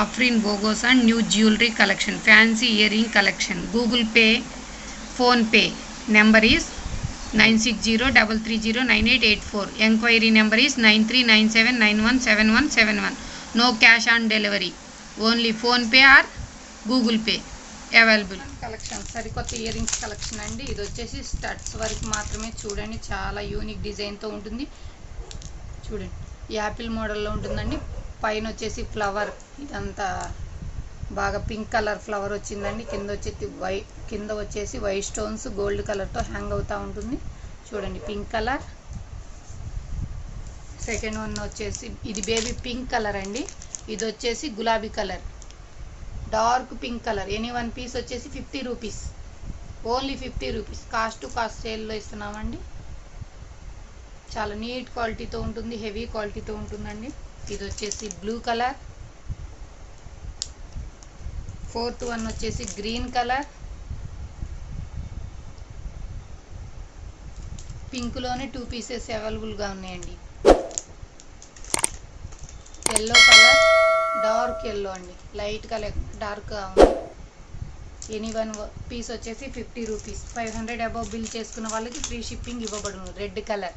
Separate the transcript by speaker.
Speaker 1: Afrin బోగోస్ and new jewellery collection fancy earring collection. Google Pay PhonePe number is nine six zero double three zero nine eight eight four. Enquiry number is nine three nine seven nine one seven one seven one. No cash on delivery. Only PhonePe or Google Pay available. Collection సరికొత్త earrings collection అండి. ఇది వచ్చేసి studs వరకు మాత్రమే చూడండి. చాలా unique డిజైన్తో ఉంటుంది. చూడండి. యాపిల్ మోడల్లో ఉంటుందండి. పైన వచ్చేసి ఫ్లవర్. ఇదంతా బాగా పింక్ కలర్ ఫ్లవర్ వచ్చిందండి. కింద వచ్చేసి వై కింద వచ్చేసి వైట్ స్టోన్స్ గోల్డ్ కలర్తో హ్యాంగ్ అవుతూ ఉంటుంది. చూడండి పింక్ కలర్. సెకండ్ వన్ వచ్చేసి ఇది బేబీ పింక్ కలర్ అండి. ఇది వచ్చేసి గులాబీ colour. Dark pink colour. Any one piece వచ్చేసి fifty rupees. Only fifty rupees. Cost to cost సేల్లో ఇస్తున్నామండి. చాలా నీట్ క్వాలిటీతో ఉంటుంది హెవీ క్వాలిటీతో ఉంటుందండి. ఇది వచ్చేసి బ్లూ కలర్ ఫోర్త్ వన్ వచ్చేసి గ్రీన్ కలర్ పింక్లోనే టూ పీసెస్ అవైలబుల్గా ఉన్నాయండి. ఎల్లో కలర్ డార్క్ ఎల్లో అండి. లైట్ కలర్ డార్క్గా ఉంది. ఎనీ వన్ పీస్ వచ్చేసి fifty rupees five hundred above bill చేసుకున్న వాళ్ళకి ఫ్రీ షిప్పింగ్ ఇవ్వబడును. Red colour